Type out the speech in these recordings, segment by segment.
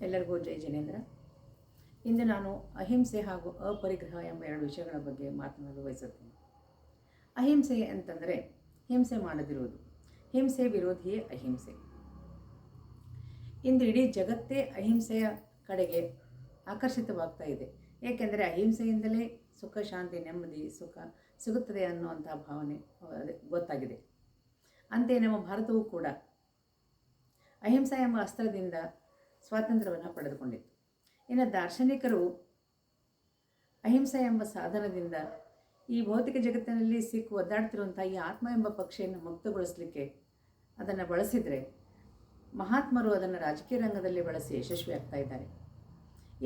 ಎಲ್ಲರಿಗೂ ಜೈ ಜಿನೇಂದ್ರ. ಇಂದು ನಾನು ಅಹಿಂಸೆ ಹಾಗೂ ಅಪರಿಗ್ರಹ ಎಂಬ ಎರಡು ವಿಷಯಗಳ ಬಗ್ಗೆ ಮಾತನಾಡಲು ಬಯಸುತ್ತೇನೆ. ಅಹಿಂಸೆ ಅಂತಂದರೆ ಹಿಂಸೆ ಮಾಡದಿರುವುದು. ಹಿಂಸೆ ವಿರೋಧಿಯೇ ಅಹಿಂಸೆ. ಇಂದು ಇಡೀ ಜಗತ್ತೇ ಅಹಿಂಸೆಯ ಕಡೆಗೆ ಆಕರ್ಷಿತವಾಗ್ತಾ ಇದೆ. ಏಕೆಂದರೆ ಅಹಿಂಸೆಯಿಂದಲೇ ಸುಖ, ಶಾಂತಿ, ನೆಮ್ಮದಿ, ಸುಖ ಸಿಗುತ್ತದೆ ಅನ್ನುವಂಥ ಭಾವನೆ ಗೊತ್ತಾಗಿದೆ. ಅಂತೆಯೇ ನಮ್ಮ ಭಾರತವೂ ಕೂಡ ಅಹಿಂಸಾ ಎಂಬ ಅಸ್ತ್ರದಿಂದ ಸ್ವಾತಂತ್ರ್ಯವನ್ನು ಪಡೆದುಕೊಂಡಿತ್ತು. ಇನ್ನು ದಾರ್ಶನಿಕರು ಅಹಿಂಸೆ ಎಂಬ ಸಾಧನದಿಂದ ಈ ಭೌತಿಕ ಜಗತ್ತಿನಲ್ಲಿ ಸಿಕ್ಕು ಒದ್ದಾಡ್ತಿರುವಂಥ ಈ ಆತ್ಮ ಎಂಬ ಪಕ್ಷಿಯನ್ನು ಮುಕ್ತಗೊಳಿಸಲಿಕ್ಕೆ ಅದನ್ನು ಬಳಸಿದರೆ ಮಹಾತ್ಮರು ಅದನ್ನು ರಾಜಕೀಯ ರಂಗದಲ್ಲಿ ಬಳಸಿ ಯಶಸ್ವಿ ಆಗ್ತಾ ಇದ್ದಾರೆ.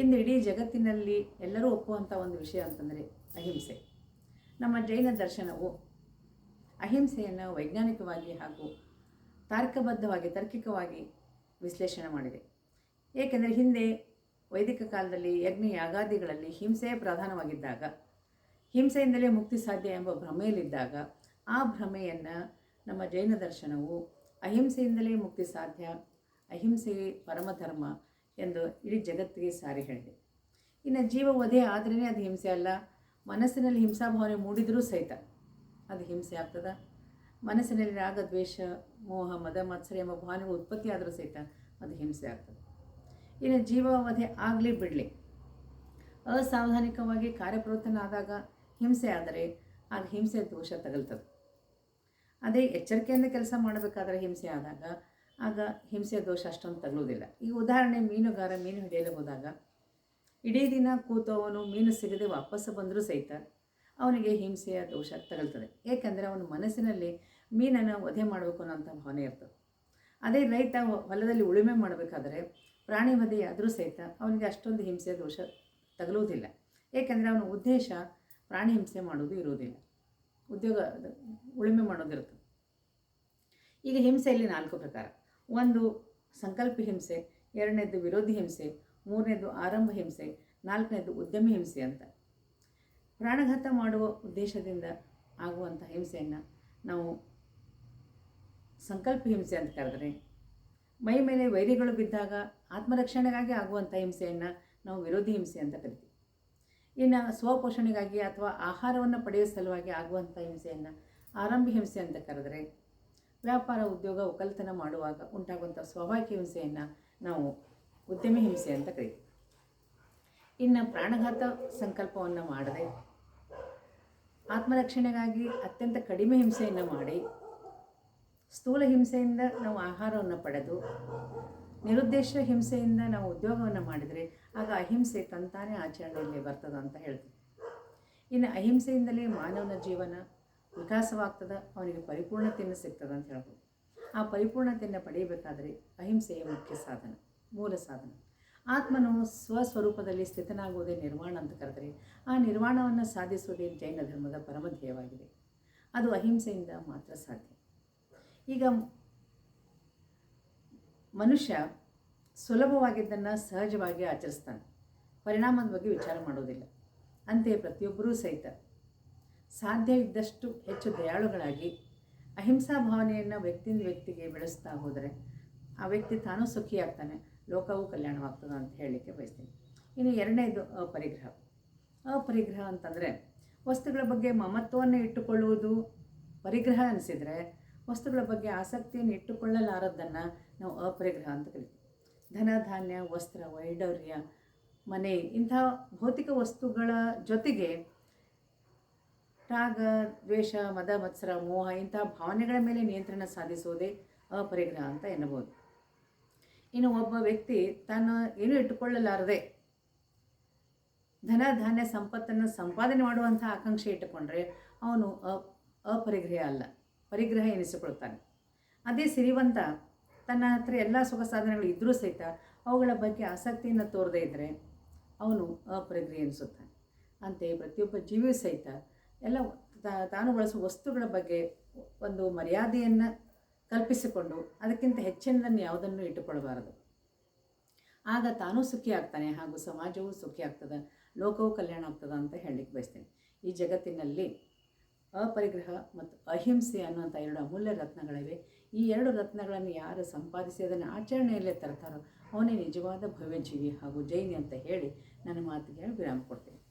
ಇಂದು ಇಡೀ ಜಗತ್ತಿನಲ್ಲಿ ಎಲ್ಲರೂ ಒಪ್ಪುವಂಥ ಒಂದು ವಿಷಯ ಅಂತಂದರೆ ಅಹಿಂಸೆ. ನಮ್ಮ ಜೈನ ದರ್ಶನವು ಅಹಿಂಸೆಯನ್ನು ವೈಜ್ಞಾನಿಕವಾಗಿ ಹಾಗೂ ತಾರ್ಕಬದ್ಧವಾಗಿ, ತಾರ್ಕಿಕವಾಗಿ ವಿಶ್ಲೇಷಣೆ ಮಾಡಿದೆ. ಏಕೆಂದರೆ ಹಿಂದೆ ವೈದಿಕ ಕಾಲದಲ್ಲಿ ಯಜ್ಞ ಯಾಗಾದಿಗಳಲ್ಲಿ ಹಿಂಸೆಯೇ ಪ್ರಧಾನವಾಗಿದ್ದಾಗ, ಹಿಂಸೆಯಿಂದಲೇ ಮುಕ್ತಿ ಸಾಧ್ಯ ಎಂಬ ಭ್ರಮೆಯಲ್ಲಿದ್ದಾಗ, ಆ ಭ್ರಮೆಯನ್ನು ನಮ್ಮ ಜೈನ ದರ್ಶನವು ಅಹಿಂಸೆಯಿಂದಲೇ ಮುಕ್ತಿ ಸಾಧ್ಯ ಅಹಿಂಸೆಯೇ ಪರಮಧರ್ಮ ಎಂದು ಇಡೀ ಜಗತ್ತಿಗೆ ಸಾರಿ ಹೇಳಿದೆ. ಇನ್ನು ಜೀವ ವಧೆ ಆದ್ರೇ ಅದು ಹಿಂಸೆ ಅಲ್ಲ. ಮನಸ್ಸಿನಲ್ಲಿ ಹಿಂಸಾ ಭಾವನೆ ಮೂಡಿದರೂ ಸಹಿತ ಅದು ಹಿಂಸೆ ಆಗ್ತದ. ಮನಸ್ಸಿನಲ್ಲಿ ರಾಗ ದ್ವೇಷ ಮೋಹ, ಮದ, ಮತ್ಸರ ಎಂಬ ಭಾವನೆಗಳು ಉತ್ಪತ್ತಿಯಾದರೂ ಸಹಿತ ಅದು ಹಿಂಸೆ ಆಗ್ತದೆ. ಇನ್ನು ಜೀವಾವಧಿ ಆಗಲಿ ಬಿಡಲಿ. ಅಸಾವಧಾನಿಕವಾಗಿ ಕಾರ್ಯಪ್ರವೃತ್ತನಾದಾಗ ಹಿಂಸೆ ಆದರೆ ಆಗ ಹಿಂಸೆ ದೋಷ ತಗಲ್ತದೆ. ಅದೇ ಎಚ್ಚರಿಕೆಯಿಂದ ಕೆಲಸ ಮಾಡಬೇಕಾದ್ರೆ ಹಿಂಸೆ ಆದಾಗ ಆಗ ಹಿಂಸೆ ದೋಷ ಅಷ್ಟೊಂದು ತಗಲೋದಿಲ್ಲ ಈಗ ಉದಾಹರಣೆ ಮೀನುಗಾರ ಮೀನು ಹಿಡಿಯಲು ಹೋದಾಗ ಇಡೀ ದಿನ ಕೂತು ಅವನು ಮೀನು ಸಿಗದೆ ವಾಪಸ್ಸು ಬಂದರೂ ಸಹಿತ ಅವನಿಗೆ ಹಿಂಸೆಯ ದೋಷ ತಗಲ್ತದೆ. ಏಕೆಂದರೆ ಅವನ ಮನಸ್ಸಿನಲ್ಲಿ ಮೀನನ್ನು ವಧೆ ಮಾಡಬೇಕು ಅನ್ನೋಂಥ ಭಾವನೆ ಇರ್ತದೆ. ಅದೇ ರೈತ ಹೊಲದಲ್ಲಿ ಉಳುಮೆ ಮಾಡಬೇಕಾದ್ರೆ ಪ್ರಾಣಿ ವಧೆ ಆದರೂ ಸಹಿತ ಅವನಿಗೆ ಅಷ್ಟೊಂದು ಹಿಂಸೆ, ದೋಷ ತಗಲುವುದಿಲ್ಲ. ಏಕೆಂದರೆ ಅವನ ಉದ್ದೇಶ ಪ್ರಾಣಿ ಹಿಂಸೆ ಮಾಡೋದು ಇರುವುದಿಲ್ಲ. ಉದ್ಯೋಗ, ಉಳುಮೆ ಮಾಡೋದಿರುತ್ತೆ ಈಗ ಹಿಂಸೆಯಲ್ಲಿ ನಾಲ್ಕು ಪ್ರಕಾರ. ಒಂದು, ಸಂಕಲ್ಪ ಹಿಂಸೆ, ಎರಡನೇದು ವಿರೋಧಿ ಹಿಂಸೆ, ಮೂರನೇದು ಆರಂಭ ಹಿಂಸೆ, ನಾಲ್ಕನೇದು ಉದ್ಯಮಿ ಹಿಂಸೆ ಅಂತ. ಪ್ರಾಣಘಾತ ಮಾಡುವ ಉದ್ದೇಶದಿಂದ ಆಗುವಂಥ ಹಿಂಸೆಯನ್ನು ನಾವು ಸಂಕಲ್ಪ ಹಿಂಸೆ ಅಂತ ಕರೆದರೆ ಮೈ ಮೇಲೆ ವೈರಿಗಳು ಬಿದ್ದಾಗ ಆತ್ಮರಕ್ಷಣೆಗಾಗಿ ಆಗುವಂಥ ಹಿಂಸೆಯನ್ನು ನಾವು ವಿರೋಧಿ ಹಿಂಸೆ ಅಂತ ಕರಿತೀವಿ. ಇನ್ನು ಸ್ವಪೋಷಣೆಗಾಗಿ ಅಥವಾ ಆಹಾರವನ್ನು ಪಡೆಯುವ ಸಲುವಾಗಿ ಆಗುವಂಥ ಹಿಂಸೆಯನ್ನು ಆರಂಭಿ ಹಿಂಸೆ ಅಂತ ಕರೆದರೆ ವ್ಯಾಪಾರ, ಉದ್ಯೋಗ, ಒಕ್ಕಲ್ತನ ಮಾಡುವಾಗ ಉಂಟಾಗುವಂಥ ಸ್ವಾಭಾವಿಕ ಹಿಂಸೆಯನ್ನು ನಾವು ಉದ್ಯಮಿ ಹಿಂಸೆ ಅಂತ ಕರಿತೀವಿ. ಇನ್ನು ಪ್ರಾಣಘಾತ ಸಂಕಲ್ಪವನ್ನು ಮಾಡದೆ ಆತ್ಮರಕ್ಷಣೆಗಾಗಿ ಅತ್ಯಂತ ಕಡಿಮೆ ಹಿಂಸೆಯನ್ನು ಮಾಡಿ ಸ್ಥೂಲ ಹಿಂಸೆಯಿಂದ ನಾವು ಆಹಾರವನ್ನು ಪಡೆದು, ನಿರುದ್ದೇಶ ಹಿಂಸೆಯಿಂದ ನಾವು ಉದ್ಯೋಗವನ್ನು ಮಾಡಿದರೆ, ಆಗ ಅಹಿಂಸೆ ತಂತಾನೇ ಆಚರಣೆಯಲ್ಲಿ ಬರ್ತದೆ ಅಂತ ಹೇಳ್ತೀವಿ ಇನ್ನು ಅಹಿಂಸೆಯಿಂದಲೇ ಮಾನವನ ಜೀವನ ವಿಕಾಸವಾಗ್ತದೆ, ಅವನಿಗೆ ಪರಿಪೂರ್ಣತೆಯನ್ನು ಸಿಗ್ತದೆ ಅಂತ ಹೇಳ್ಬೋದು. ಆ ಪರಿಪೂರ್ಣತೆಯನ್ನು ಪಡೆಯಬೇಕಾದರೆ ಅಹಿಂಸೆಯ ಮುಖ್ಯ ಸಾಧನ, ಮೂಲ ಸಾಧನ. ಆತ್ಮನು ಸ್ವಸ್ವರೂಪದಲ್ಲಿ ಸ್ಥಿತನಾಗುವುದೇ ನಿರ್ವಾಣ ಅಂತ ಕರೆದರೆ, ಆ ನಿರ್ವಾಣವನ್ನು ಸಾಧಿಸುವುದೇ ಜೈನ ಧರ್ಮದ ಪರಮಧ್ಯೇಯವಾಗಿದೆ. ಅದು ಅಹಿಂಸೆಯಿಂದ ಮಾತ್ರ ಸಾಧ್ಯ. ಈಗ ಮನುಷ್ಯ ಸುಲಭವಾಗಿದ್ದನ್ನು ಸಹಜವಾಗಿ ಆಚರಿಸ್ತಾನೆ. ಪರಿಣಾಮದ ಬಗ್ಗೆ ವಿಚಾರ ಮಾಡೋದಿಲ್ಲ. ಅಂತೆಯೇ ಪ್ರತಿಯೊಬ್ಬರೂ ಸಹಿತ ಸಾಧ್ಯ ಇದ್ದಷ್ಟು ಹೆಚ್ಚು ದಯಾಳುಗಳಾಗಿ ಅಹಿಂಸಾ ಭಾವನೆಯನ್ನು ವ್ಯಕ್ತಿಯಿಂದ ವ್ಯಕ್ತಿಗೆ ಬೆಳೆಸ್ತಾ ಹೋದರೆ ಆ ವ್ಯಕ್ತಿ ತಾನೂ ಸುಖಿಯಾಗ್ತಾನೆ ಲೋಕವೂ ಕಲ್ಯಾಣವಾಗ್ತದೆ ಅಂತ ಹೇಳಲಿಕ್ಕೆ ಬಯಸ್ತೀನಿ. ಇನ್ನು ಎರಡನೇದು ಅಪರಿಗ್ರಹ. ಅಪರಿಗ್ರಹ ಅಂತಂದರೆ ವಸ್ತುಗಳ ಬಗ್ಗೆ ಮಮತ್ವವನ್ನು ಇಟ್ಟುಕೊಳ್ಳುವುದು. ಪರಿಗ್ರಹ ಅನಿಸಿದರೆ ವಸ್ತುಗಳ ಬಗ್ಗೆ ಆಸಕ್ತಿಯನ್ನು ಇಟ್ಟುಕೊಳ್ಳಲಾರದ್ದನ್ನು ನಾವು ಅಪರಿಗ್ರಹ ಅಂತ ಕರಿತೀವಿ. ಧನ ಧಾನ್ಯ ವಸ್ತ್ರ ವೈಡೌರ್ಯ ಮನೆ, ಇಂಥ ಭೌತಿಕ ವಸ್ತುಗಳ ಜೊತೆಗೆ ರಾಗ ದ್ವೇಷ, ಮದ, ಮತ್ಸರ, ಮೋಹ, ಇಂಥ ಭಾವನೆಗಳ ಮೇಲೆ ನಿಯಂತ್ರಣ ಸಾಧಿಸುವುದೇ ಅಪರಿಗ್ರಹ ಅಂತ ಎನ್ನಬಹುದು. ಇನ್ನು ಒಬ್ಬ ವ್ಯಕ್ತಿ ತಾನು ಏನೂ ಇಟ್ಟುಕೊಳ್ಳಲಾರದೆ ಧನ ಧಾನ್ಯ ಸಂಪತ್ತನ್ನು ಸಂಪಾದನೆ ಮಾಡುವಂಥ ಆಕಾಂಕ್ಷೆ ಇಟ್ಟುಕೊಂಡ್ರೆ ಅವನು ಅಪರಿಗ್ರಹ ಅಲ್ಲ. ಪರಿಗ್ರಹ ಎನಿಸಿಕೊಳ್ತಾನೆ. ಅದೇ ಸಿರಿವಂತ ತನ್ನ ಹತ್ರ ಎಲ್ಲ ಸುಖ ಸಾಧನೆಗಳು ಇದ್ದರೂ ಸಹಿತ ಅವುಗಳ ಬಗ್ಗೆ ಆಸಕ್ತಿಯನ್ನು ತೋರದೇ ಇದ್ದರೆ ಅವನು ಅಪರಿಗ್ರಹ ಎನಿಸುತ್ತಾನೆ. ಅಂತೆಯೇ ಪ್ರತಿಯೊಬ್ಬ ಜೀವಿಯೂ ಸಹಿತ ಎಲ್ಲ ತಾನು ಬಳಸುವ ವಸ್ತುಗಳ ಬಗ್ಗೆ ಒಂದು ಮರ್ಯಾದೆಯನ್ನು ಕಲ್ಪಿಸಿಕೊಂಡು ಅದಕ್ಕಿಂತ ಹೆಚ್ಚಿನದನ್ನು ಯಾವುದನ್ನು ಇಟ್ಟುಕೊಳ್ಳಬಾರದು. ಆಗ ತಾನೂ ಸುಖಿ ಆಗ್ತಾನೆ ಹಾಗೂ ಸಮಾಜವೂ ಸುಖಿ ಆಗ್ತದೆ, ಲೋಕವೂ ಕಲ್ಯಾಣ ಆಗ್ತದೆ ಅಂತ ಹೇಳಲಿಕ್ಕೆ ಬಯಸ್ತೇನೆ. ಈ ಜಗತ್ತಿನಲ್ಲಿ ಅಪರಿಗ್ರಹ ಮತ್ತು ಅಹಿಂಸೆ ಅನ್ನುವಂಥ ಎರಡು ಅಮೂಲ್ಯ ರತ್ನಗಳಿವೆ. ಈ ಎರಡು ರತ್ನಗಳನ್ನು ಯಾರು ಸಂಪಾದಿಸಿ ಅದನ್ನು ಆಚರಣೆಯಲ್ಲೇ ತರ್ತಾರೋ ಅವನೇ ನಿಜವಾದ ಭವ್ಯಜೀವಿ ಹಾಗೂ ಜೈನಿ ಅಂತ ಹೇಳಿ ನನ್ನ ಮಾತಿಗೆ ವಿರಾಮ ಕೊಡ್ತೇನೆ.